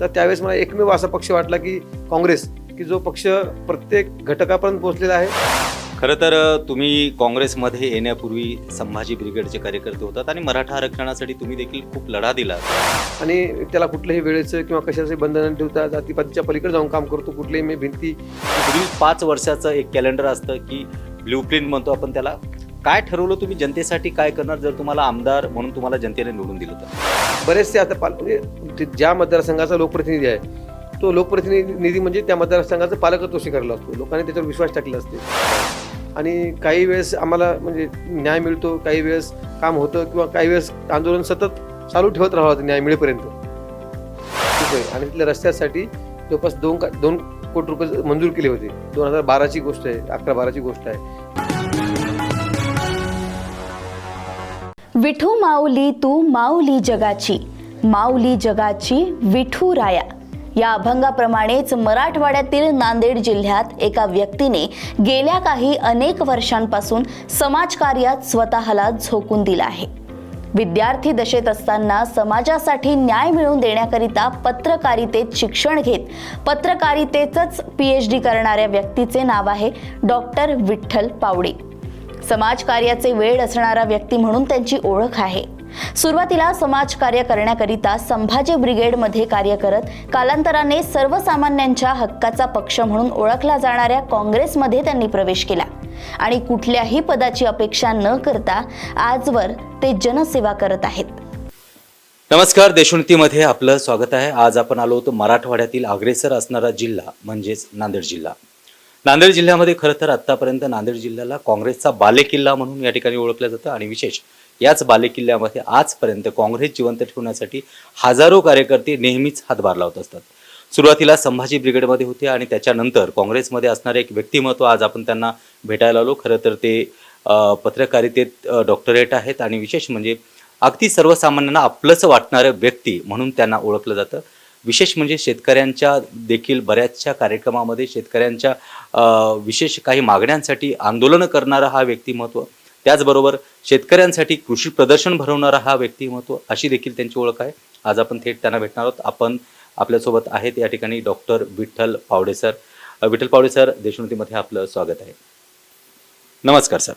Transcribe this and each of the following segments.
तर त्यावेळेस मला एकमेव असा पक्ष वाटला की काँग्रेस की जो पक्ष प्रत्येक घटकापर्यंत पोहोचलेला आहे. खरं तर तुम्ही काँग्रेसमध्ये येण्यापूर्वी संभाजी ब्रिगेडचे कार्यकर्ते होतात आणि मराठा आरक्षणासाठी तुम्ही देखील खूप लढा दिला आणि त्याला कुठल्याही वेळेचं किंवा कशाचे बंधन ठेवता जातीपातीच्या पलीकडे जाऊन काम करतो कुठलेही मी भिंती. पुढील पाच वर्षाचं एक कॅलेंडर असतं की ब्ल्यू प्रिंट म्हणतो आपण त्याला. काय ठरवलं तुम्ही जनतेसाठी? काय करणार? जर तुम्हाला आमदार म्हणून तुम्हाला जनतेने निवडून दिलं तर? बरेचसे आता पाल म्हणजे ज्या मतदारसंघाचा लोकप्रतिनिधी आहे तो लोकप्रतिनिधी म्हणजे त्या मतदारसंघाचं पालकत्व स्वीकारला असतो. लोकांनी त्याच्यावर विश्वास टाकला असते. आणि काही वेळेस आम्हाला म्हणजे न्याय मिळतो काही वेळेस काम होतं किंवा काही वेळेस आंदोलन सतत चालू ठेवत राहावं होतं न्याय मिळेपर्यंत. ठीक आहे. आणि तिथल्या रस्त्यासाठी जवळपास दोन का- दोन कोटी रुपये मंजूर केले होते. दोन हजार बाराची गोष्ट आहे अकरा बाराची गोष्ट आहे. विठू माऊली तू माऊली जगाची. माऊली जगाची विठू राया. या अभंगाप्रमाणेच मराठवाड्यातील नांदेड जिल्ह्यात एका व्यक्तीने गेल्या काही अनेक वर्षांपासून समाजकार्यात स्वतःला झोकून दिला आहे. विद्यार्थी दशेत असताना समाजासाठी न्याय मिळवून देण्याकरिता पत्रकारितेत शिक्षण घेत पत्रकारितेतच पी एच डी करणाऱ्या व्यक्तीचे नाव आहे डॉक्टर विठ्ठल पावडे. समाजकार्याचे वेळ असणारा व्यक्ती म्हणून त्यांची ओळख आहे. सुरुवातीला समाजकार्य करण्याकरिता संभाजी ब्रिगेडमध्ये कार्य करत कालांतराने सर्वसामान्यांच्या हक्काचा पक्ष म्हणून ओळखला जाणाऱ्या काँग्रेसमध्ये त्यांनी प्रवेश केला. आणि कुठल्याही पदाची अपेक्षा न करता आजवर ते जनसेवा करत आहेत. नमस्कार देशोन्नतीमध्ये आपलं स्वागत आहे. आज आपण आलो होतो मराठवाड्यातील अग्रेसर असणारा जिल्हा म्हणजेच नांदेड जिल्हा. नांदेड जिल्ह्यामध्ये खरं तर आत्तापर्यंत नांदेड जिल्ह्याला काँग्रेसचा बालेकिल्ला म्हणून या ठिकाणी ओळखलं जातं आणि विशेष याच बालेकिल्ल्यामध्ये आजपर्यंत काँग्रेस जिवंत ठेवण्यासाठी हजारो कार्यकर्ते नेहमीच हातभार लावत असतात. सुरुवातीला संभाजी ब्रिगेडमध्ये होते आणि त्याच्यानंतर काँग्रेसमध्ये असणारे एक व्यक्तिमत्व आज आपण त्यांना भेटायला आलो. खरं तर ते पत्रकारितेत डॉक्टरेट आहेत आणि विशेष म्हणजे अगदी सर्वसामान्यांना आपलंच वाटणारं व्यक्ती म्हणून त्यांना ओळखलं जातं. विशेष म्हणजे शेतकऱ्यांच्या देखील बऱ्याचशा कार्यक्रमामध्ये शेतकऱ्यांच्या विशेष काही मागण्यांसाठी आंदोलनं करणारा हा व्यक्तिमत्व त्याचबरोबर शेतकऱ्यांसाठी कृषी प्रदर्शन भरवणारा हा व्यक्तिमत्व अशी देखील त्यांची ओळख आहे. आज आपण थेट त्यांना भेटणार आहोत. आपण आपल्यासोबत आहेत या ठिकाणी doctor Vitthal Pawde sir. Vitthal Pawde sir देशोन्नतीमध्ये आपलं स्वागत आहे. नमस्कार सर.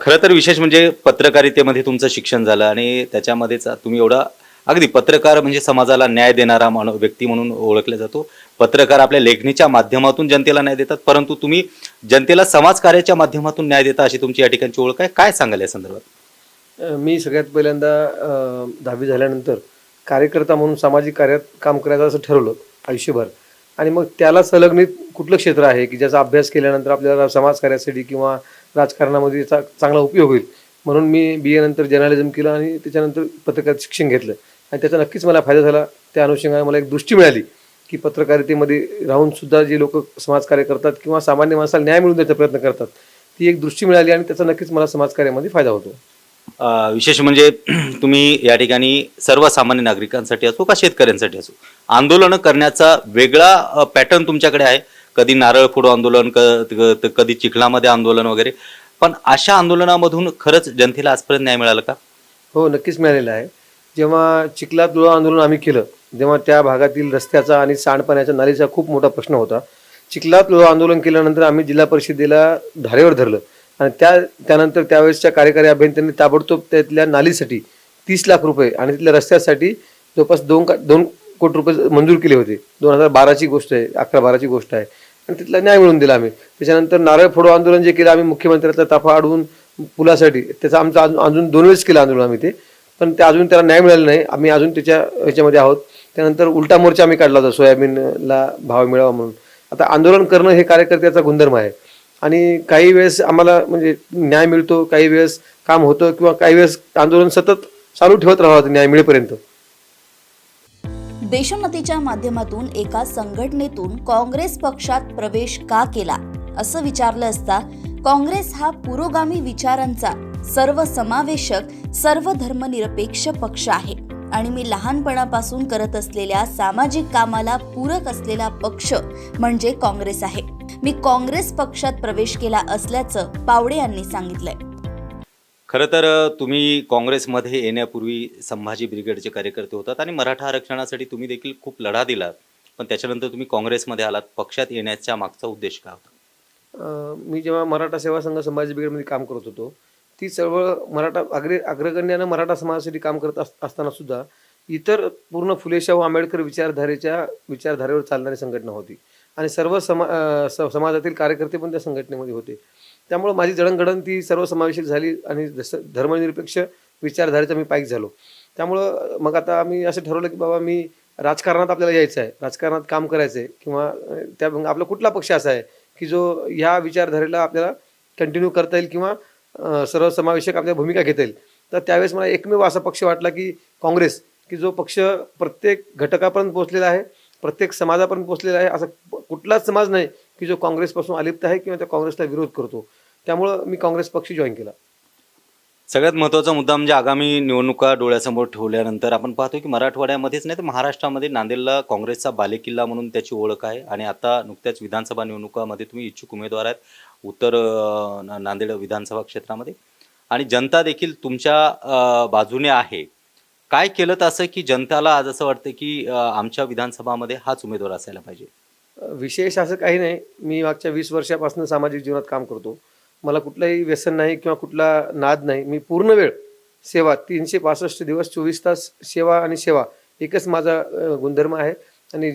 खरं तर विशेष म्हणजे पत्रकारितेमध्ये तुमचं शिक्षण झालं आणि त्याच्यामध्येच तुम्ही एवढा अगदी पत्रकार म्हणजे समाजाला न्याय देणारा माणू व्यक्ती म्हणून ओळखला जातो. पत्रकार आपल्या लेखणीच्या माध्यमातून जनतेला न्याय देतात परंतु तुम्ही जनतेला समाजकार्याच्या माध्यमातून न्याय देता अशी तुमची या ठिकाणची ओळख आहे? काय सांगाल या संदर्भात? मी सगळ्यात पहिल्यांदा दहावी झाल्यानंतर कार्यकर्ता म्हणून सामाजिक कार्यात काम करायचं असं ठरवलं आयुष्यभर. आणि मग त्याला संलग्नित कुठलं क्षेत्र आहे की ज्याचा अभ्यास केल्यानंतर आपल्याला समाजकार्यासाठी किंवा राजकारणामध्ये याचा चांगला उपयोग होईल? म्हणून मी बी ए नंतर जर्नालिझम केलं आणि त्याच्यानंतर पत्रकार शिक्षण घेतलं. आणि त्याचा नक्कीच मला फायदा झाला. त्या अनुषंगाने मला एक दृष्टी मिळाली की पत्रकारितेमध्ये राहून सुद्धा जे लोक समाजकार्य करतात किंवा सामान्य माणसाला न्याय मिळवून द्यायचा प्रयत्न करतात ती एक दृष्टी मिळाली आणि त्याचा नक्कीच मला समाजकार्यामध्ये फायदा होतो. विशेष म्हणजे तुम्ही या ठिकाणी सर्वसामान्य नागरिकांसाठी असो का शेतकऱ्यांसाठी असो आंदोलनं करण्याचा वेगळा पॅटर्न तुमच्याकडे आहे. कधी नारळ फोडो आंदोलन कधी चिखलामध्ये आंदोलन वगैरे. पण अशा आंदोलनामधून खरंच जनतेला आजपर्यंत न्याय मिळाला का? हो नक्कीच मिळालेलं आहे. जेव्हा चिखला दुळा आंदोलन आम्ही केलं तेव्हा त्या भागातील रस्त्याचा आणि सांडपाण्याच्या नालीचा खूप मोठा प्रश्न होता. चिखला दुळा आंदोलन केल्यानंतर आम्ही जिल्हा परिषदेला धारेवर धरलं आणि त्या त्यानंतर त्यावेळेसच्या कार्यकारी अभियंत्यांनी ताबडतोब त्यातल्या नालीसाठी तीस लाख रुपये आणि तिथल्या रस्त्यासाठी जवळपास दोन का दोन कोटी रुपये मंजूर केले होते. दोन हजार बाराची गोष्ट आहे अकरा बाराची गोष्ट आहे. आणि तिथला न्याय मिळवून दिला आम्ही. त्याच्यानंतर नारळ फोडो आंदोलन जे केलं आम्ही मुख्यमंत्र्याचा ताफा अडवून पुलासाठी त्याचा आमचा अजून अजून दोन वेळेस केलं आंदोलन आम्ही ते. पण ते अजून त्याला न्याय मिळाला नाही. आम्ही अजून त्याच्या ह्याच्यामध्ये आहोत. त्यानंतर उलटा मोर्चा आम्ही काढला होता सोयाबीनला भाव मिळावा म्हणून. आता आंदोलन करणं हे कार्यकर्त्याचा गुणधर्म आहे. आणि काही वेळेस आम्हाला म्हणजे न्याय मिळतो काही वेळेस काम होतं किंवा काही वेळेस आंदोलन सतत चालू ठेवत राहावं न्याय मिळेपर्यंत. देशोन्नतीच्या माध्यमातून एका संघटनेतून काँग्रेस पक्षात प्रवेश का केला असं विचारलं असता काँग्रेस हा पुरोगामी विचारांचा सर्वसमावेशक सर्व धर्मनिरपेक्ष पक्ष आहे. आणि मी लहानपणापासून करत असलेल्या सामाजिक कामाला पूरक असलेला पक्ष म्हणजे काँग्रेस आहे. मी काँग्रेस पक्षात प्रवेश केला असल्याचं पावडे यांनी सांगितलंय. खरं तर तुम्ही काँग्रेसमध्ये येण्यापूर्वी संभाजी ब्रिगेडचे कार्यकर्ते होतात आणि मराठा आरक्षणासाठी तुम्ही देखील खूप लढा दिलात. पण त्याच्यानंतर तुम्ही काँग्रेसमध्ये आलात. पक्षात येण्याच्या मागचा उद्देश काय होता? मी जेव्हा मराठा सेवा संघ संभाजी ब्रिगेडमध्ये काम करत होतो ती चळवळ मराठा अग्रे अग्रगण्यानं मराठा समाजासाठी काम करत अस असताना सुद्धा इतर पूर्ण फुलेशाहू आंबेडकर विचारधारेच्या विचारधारेवर चालणारी संघटना होती. आणि सर्व समा स- समाजातील कार्यकर्ते पण त्या संघटनेमध्ये होते. त्यामुळं माझी जडणघडण ती सर्व समावेशक झाली आणि जसं धर्मनिरपेक्ष विचारधारेचा मी पाईक झालो. त्यामुळं मग आता आम्ही असं ठरवलं की बाबा मी राजकारणात आपल्याला यायचं आहे राजकारणात काम करायचं आहे किंवा त्या मग आपला कुठला पक्ष असा आहे की जो ह्या विचारधारेला आपल्याला कंटिन्यू करता येईल किंवा सर्वसमावेशक आपल्या भूमिका घेता येईल. तर त्यावेळेस मला एकमेव असा पक्ष वाटला की काँग्रेस की जो पक्ष प्रत्येक घटकापर्यंत पोहोचलेला आहे प्रत्येक समाजापर्यंत पोहोचलेला आहे असा कुठलाच समाज नाही की जो काँग्रेसपासून अलिप्त आहे किंवा त्या काँग्रेसला विरोध करतो. त्यामुळं मी काँग्रेस पक्ष जॉईन केला. सगळ्यात महत्त्वाचा मुद्दा म्हणजे आगामी निवडणुका डोळ्यासमोर ठेवल्यानंतर आपण पाहतो की मराठवाड्यामध्येच नाही तर महाराष्ट्रामध्ये नांदेडला काँग्रेसचा बालेकिल्ला म्हणून त्याची ओळख आहे. आणि आता नुकत्याच विधानसभा निवडणुकामध्ये तुम्ही इच्छुक उमेदवार आहेत उत्तर ना- नांदेड विधानसभा क्षेत्रामध्ये. आणि जनता देखील तुमच्या बाजूने आहे. काय केलं तर असं की जनताला आज असं वाटतं की आमच्या विधानसभामध्ये हाच उमेदवार असायला पाहिजे? विशेष असं काही नाही. मी मागच्या वीस वर्षापासून सामाजिक जीवनात काम करतो. मला कुठलंही व्यसन नाही किंवा कुठला नाद नाही. मी पूर्ण वेळ सेवा तीनशे पासष्ट दिवस चोवीस तास सेवा आणि सेवा एकच माझा गुणधर्म आहे. आणि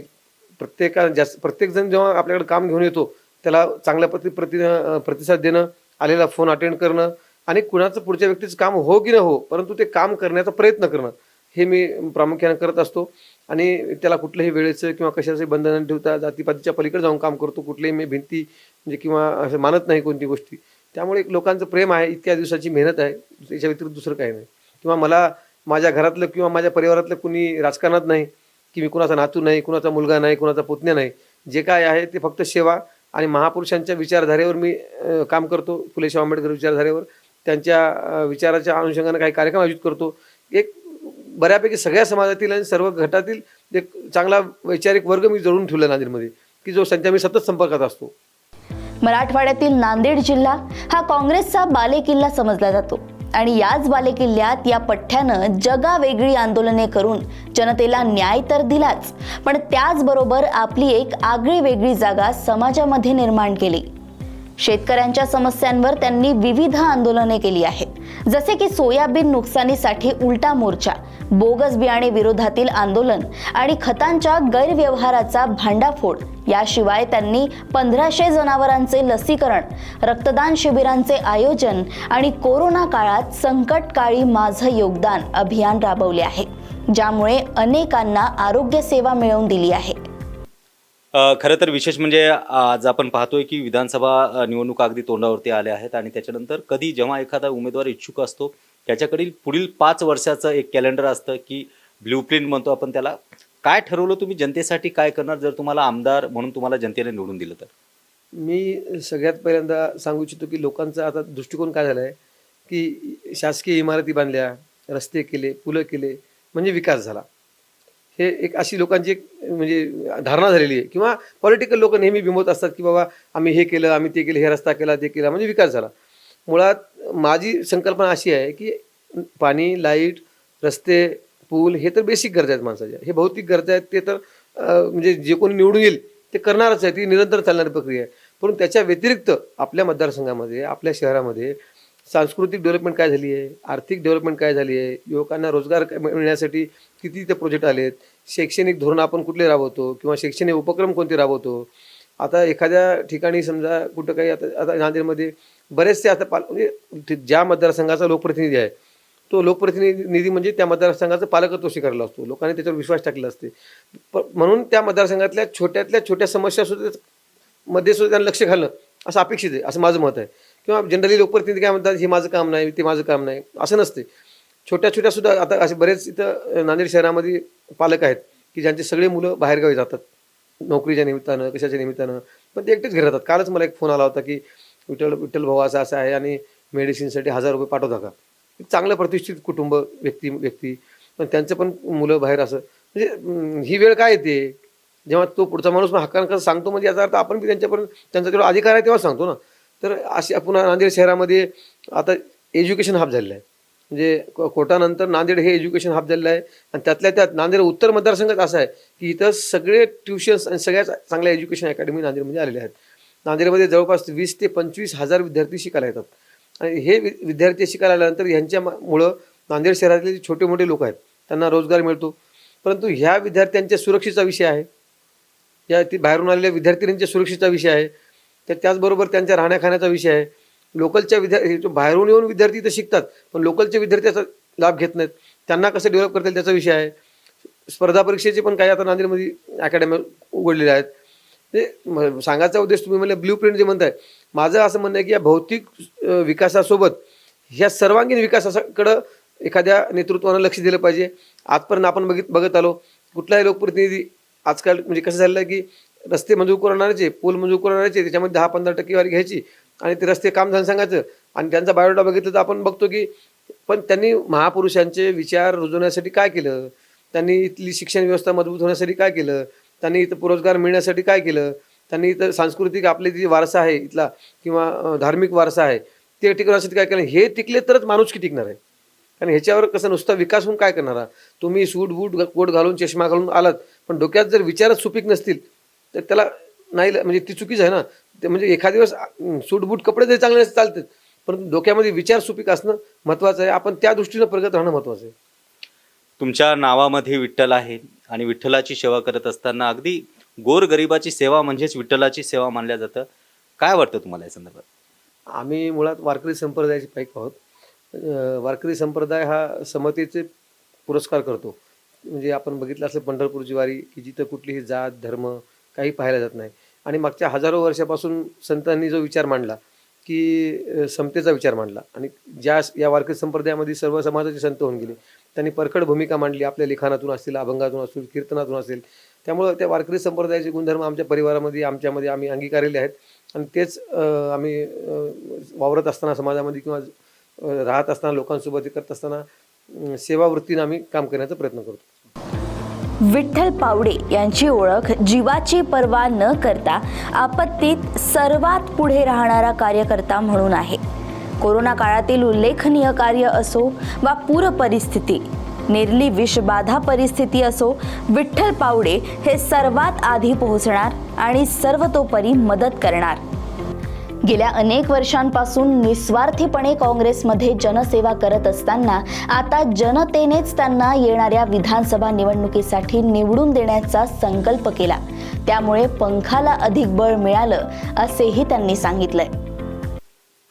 प्रत्येका जास्त प्रत्येकजण जेव्हा आपल्याकडे काम घेऊन येतो त्याला चांगल्या प्रति प्रति प्रतिसाद देणं आलेला फोन अटेंड करणं आणि कुणाचं पुढच्या व्यक्तीचं काम हो की न हो परंतु ते काम करण्याचा प्रयत्न करणं हे मी प्रामुख्याने करत असतो. आणि त्याला कुठल्याही वेळेचं किंवा कशाचंही बंधन ठेवता जातीपातीच्या पलीकडे जाऊन काम करतो. कुठलेही मी भिंती म्हणजे किंवा असं मानत नाही कोणती गोष्टी. त्यामुळे एक लोकांचं प्रेम आहे इतक्या दिवसाची मेहनत आहे त्याच्या व्यतिरिक्त दुसरं काही नाही. किंवा मला माझ्या घरातलं किंवा माझ्या परिवारातलं कुणी राजकारणात नाही की मी कुणाचा नातू नाही कुणाचा मुलगा नाही कुणाचा पुतण्या नाही जे काय आहे ते फक्त सेवा आणि महापुरुषांच्या विचारधारेवर मी काम करतो फुले आंबेडकर विचारधारेवर. त्यांच्या विचाराच्या अनुषंगाने काही कार्यक्रम आयोजित करतो. एक बऱ्यापैकी सगळ्या समाजातील आणि सर्व गटातील एक चांगला वैचारिक वर्ग मी जोडून ठेवला नांदेडमध्ये की जो त्यांच्या मी सतत संपर्कात असतो. मराठवाड्यातील नांदेड जिल्हा हा काँग्रेसचा बालेकिल्ला समजला जातो. आणि याच बालेकिल्ल्यात या पठ्ठ्यानं जगावेगळी आंदोलने करून जनतेला न्याय तर दिलाच पण त्याचबरोबर आपली एक आगळी वेगळी जागा समाजामध्ये निर्माण केली. शेतकऱ्यांच्या समस्यांवर त्यांनी विविध आंदोलने केली आहेत. जसे की सोयाबीन नुकसानीसाठी उलटा मोर्चा बोगस बियाणे विरोधातील आंदोलन आणि खतांच्या गैरव्यवहाराचा भांडाफोड. याशिवाय त्यांनी पंधराशे जनावरांचे लसीकरण रक्तदान शिबिरांचे आयोजन आणि कोरोना काळात संकटकाळी माझं योगदान अभियान राबवले आहे ज्यामुळे अनेकांना आरोग्य सेवा मिळवून दिली आहे. खरं तर विशेष म्हणजे आज आपण पाहतोय की विधानसभा निवडणुका अगदी तोंडावरती आल्या आहेत आणि त्याच्यानंतर कधी जेव्हा एखादा उमेदवार इच्छुक असतो त्याच्याकडील पुढील पाच वर्षाचं एक कॅलेंडर असतं की ब्ल्यू प्रिंट म्हणतो आपण त्याला. काय ठरवलं तुम्ही? जनतेसाठी काय करणार? जर तुम्हाला आमदार म्हणून तुम्हाला जनतेने निवडून दिलं तर. मी सगळ्यात पहिल्यांदा सांगू इच्छितो की लोकांचा आता दृष्टिकोन काय झाला आहे की शासकीय इमारती बांधल्या रस्ते केले पुलं केले म्हणजे विकास झाला. हे एक अशी लोकांची एक म्हणजे धारणा झालेली आहे. किंवा पॉलिटिकल लोक नेहमी बिंबवत असतात की बाबा आम्ही हे केलं आम्ही ते केलं हे रस्ता केला ते केला म्हणजे विकास झाला. मुळात माझी संकल्पना अशी आहे की पाणी लाइट रस्ते पूल हे तर बेसिक गरजा आहेत माणसाच्या. हे भौतिक गरजा आहेत ते तर म्हणजे जे कोणी निवडून येईल ते करणारच आहे ती निरंतर चालणारी प्रक्रिया आहे. परंतु त्याच्या व्यतिरिक्त आपल्या मतदारसंघामध्ये आपल्या शहरामध्ये सांस्कृतिक डेव्हलपमेंट काय झाली आहे आर्थिक डेव्हलपमेंट काय झाली आहे युवकांना रोजगार मिळण्यासाठी किती ते प्रोजेक्ट आले आहेत शैक्षणिक धोरण आपण कुठले राबवतो किंवा शैक्षणिक उपक्रम कोणते राबवतो? आता एखाद्या ठिकाणी समजा कुठं काही आता आता नांदेडमध्ये बरेचसे आता पाल म्हणजे ते ज्या मतदारसंघाचा लोकप्रतिनिधी आहे तो लोकप्रतिनिधी निधी म्हणजे त्या मतदारसंघाचं पालकत्व स्वीकारला असतो. लोकांनी त्याच्यावर विश्वास टाकला असते. प- म्हणून त्या मतदारसंघातल्या छोट्यातल्या छोट्या समस्या सुद्धा मध्ये सुद्धा त्यांना लक्ष घालणं असं अपेक्षित आहे असं माझं मत आहे. किंवा जनरली लोकप्रतिनिधी काय म्हणतात हे माझं काम नाही ते माझं काम नाही असं नसते. छोट्या छोट्या सुद्धा आता असे बरेच इथं नांदेड शहरामध्ये पालक आहेत की ज्यांचे सगळे मुलं बाहेरगावी जातात. नोकरीच्या निमित्तानं कशाच्या निमित्तानं. पण ते एकटेच घरी राहतात. कालच मला एक फोन आला होता की विठ्ठल विठ्ठल भाऊ असं असं आहे आणि मेडिसिनसाठी हजार रुपये पाठवता का? चांगलं प्रतिष्ठित कुटुंब व्यक्ती व्यक्ती. पण त्यांचं पण मुलं बाहेर असं. म्हणजे ही वेळ काय येते? जेव्हा तो पुढचा माणूस हक्कानं सांगतो? म्हणजे याचा अर्थ आपण बी त्यांच्यापर्यंत त्यांचा जेवढा अधिकार आहे तेव्हा सांगतो ना. तर अशी पुन्हा नांदेड शहरामध्ये आता एज्युकेशन हब झालेलं आहे. म्हणजे को- कोटानंतर नांदेड हे एज्युकेशन हब झालेलं आहे. आणि त्यातल्या त्यात नांदेड उत्तर मतदारसंघात असं आहे की इथं सगळे ट्युशन्स आणि सगळ्या चांगल्या एज्युकेशन अकॅडमी नांदेडमध्ये आलेले आहेत. नांदेडमध्ये जवळपास वीस ते पंचवीस हजार विद्यार्थी शिकायला येतात. आणि हे वि- विद्यार्थी शिकायला आल्यानंतर ह्यांच्यामुळं नांदेड शहरातले जे छोटे मोठे लोक आहेत त्यांना रोजगार मिळतो. परंतु ह्या विद्यार्थ्यांच्या सुरक्षेचा विषय आहे. या ती बाहेरून आलेल्या विद्यार्थिनींच्या सुरक्षेचा विषय आहे. तर त्याचबरोबर त्यांच्या राहण्याखाण्याचा विषय आहे. लोकलच्या विद्यार्थी बाहेरून येऊन विद्यार्थी तर शिकतात पण लोकलचे विद्यार्थी त्याचा लाभ घेत नाहीत. त्यांना कसं डेव्हलप करता येईल त्याचा विषय आहे. स्पर्धा परीक्षेचे पण काही आता नांदेडमध्ये अकॅडमी उघडलेल्या आहेत. ते सांगायचा उद्देश तुम्ही म्हणलं ब्ल्यू प्रिंट जे म्हणताय. माझं असं म्हणणं आहे की या भौतिक विकासासोबत ह्या सर्वांगीण विकासाकडं एखाद्या नेतृत्वानं लक्ष दिलं पाहिजे. आजपर्यंत आपण बघित बघत आलो. कुठलाही लोकप्रतिनिधी आजकाल म्हणजे कसं झालेलं आहे की रस्ते मंजूर करणाऱ्याचे पूल मंजूर करणाऱ्याचे त्याच्यामध्ये दहा पंधरा टक्केवारी घ्यायची. आणि ते रस्ते काम झालं सांगायचं. आणि त्यांचा बायोडाटा बघितलं तर आपण बघतो की पण त्यांनी महापुरुषांचे विचार रुजवण्यासाठी काय केलं? त्यांनी इथली शिक्षण व्यवस्था मजबूत होण्यासाठी काय केलं? त्यांनी इथं पुरस्कार मिळण्यासाठी काय केलं? त्यांनी इथं सांस्कृतिक आपले जे वारसा आहे इथला किंवा धार्मिक वारसा आहे ते टिकवण्यासाठी काय केलं? हे टिकले तरच माणूस की टिकणार आहे. कारण ह्याच्यावर कसं नुसता विकास होऊन काय करणार? तुम्ही सूट बूट कोट घालून चष्मा घालून आलात पण डोक्यात जर विचारच सुपीक नसतील तर त्याला नाही म्हणजे ती चुकीच आहे ना? ते म्हणजे एखाद दिवस अं, सूट बूट कपडे जरी चांगले नसते चालतात. परंतु डोक्यामध्ये विचार सुपीक असणं महत्त्वाचं आहे. आपण त्या दृष्टीनं प्रगत राहणं महत्त्वाचं आहे. तुमच्या नावामध्ये विठ्ठल आहे आणि विठ्ठलाची सेवा करत असताना अगदी गोरगरिबाची सेवा म्हणजेच विठ्ठलाची सेवा मानल्या जातं. काय वाटतं तुम्हाला या संदर्भात? आम्ही मुळात वारकरी संप्रदायाचे पाईक आहोत. वारकरी संप्रदाय हा समतेचे पुरस्कार करतो. म्हणजे आपण बघितलं असलं पंढरपूरची वारी की जिथं कुठलीही जात धर्म काही पाहायला जात नाही. आणि मागच्या हजारो वर्षापासून संतांनी जो विचार मांडला की समतेचा विचार मांडला आणि ज्या या वारकरी संप्रदायामध्ये सर्व समाजाचे संत होऊन गेले त्यांनी परखड भूमिका मांडली आपल्या लिखाणातून असतील अभंगातून असतील कीर्तनातून असेल त्यामुळं त्या वारकरी संप्रदायाचे गुणधर्म आमच्या परिवारामध्ये आमच्यामध्ये आम्ही अंगीकारलेले आहेत आणि तेच आम्ही वावरत असताना समाजामध्ये किंवा राहत असताना लोकांसोबत करत असताना सेवावृत्तीनं आम्ही काम करण्याचा प्रयत्न करतो. विठ्ठल पावडे यांची ओळख जीवाची पर्वा न करता आपत्तीत सर्वात पुढे राहणारा कार्यकर्ता म्हणून आहे. कोरोना काळातील उल्लेखनीय कार्य असो वा पूर परिस्थिती निर्ली विषबाधा परिस्थिती असो विठ्ठल पावडे हे सर्वात आधी पोहोचणार आणि सर्वतोपरी मदत करणार. गेल्या अनेक वर्षांपासून निस्वार्थीपणे काँग्रेसमध्ये जनसेवा करत असताना आता जनतेनेच त्यांना येणाऱ्या विधानसभा निवडणुकीसाठी निवडून देण्याचा संकल्प केला. त्यामुळे पंखाला अधिक बळ मिळालं असेही त्यांनी सांगितलंय.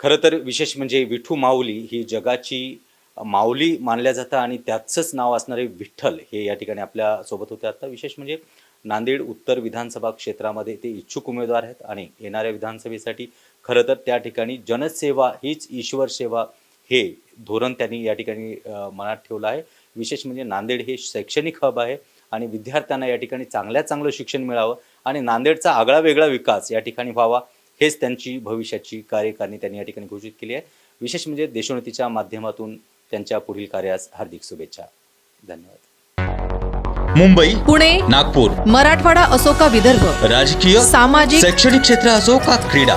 खरं तर विशेष म्हणजे विठू माऊली ही जगाची माऊली मानल्या जातं आणि त्याचंच नाव असणारे विठ्ठल हे या ठिकाणी आपल्यासोबत होते. आता विशेष म्हणजे नांदेड उत्तर विधानसभा क्षेत्रामध्ये ते इच्छुक उमेदवार आहेत आणि येणाऱ्या विधानसभेसाठी खरं तर त्या ठिकाणी जनसेवा हीच ईश्वर सेवा हे धोरण त्यांनी या ठिकाणी मनात ठेवलं आहे. विशेष म्हणजे नांदेड हे शैक्षणिक हब आहे आणि विद्यार्थ्यांना या ठिकाणी चांगल्यात चांगलं शिक्षण मिळावं आणि नांदेडचा आगळा वेगळा विकास या ठिकाणी व्हावा हेच त्यांची भविष्याची कार्यकारिणी त्यांनी या ठिकाणी घोषित केली आहे. विशेष म्हणजे देशोन्नतीच्या माध्यमातून त्यांच्या पुढील कार्यास हार्दिक शुभेच्छा. धन्यवाद. मुंबई पुणे नागपूर मराठवाडा असो का विदर्भ राजकीय सामाजिक शैक्षणिक क्षेत्र असो का क्रीडा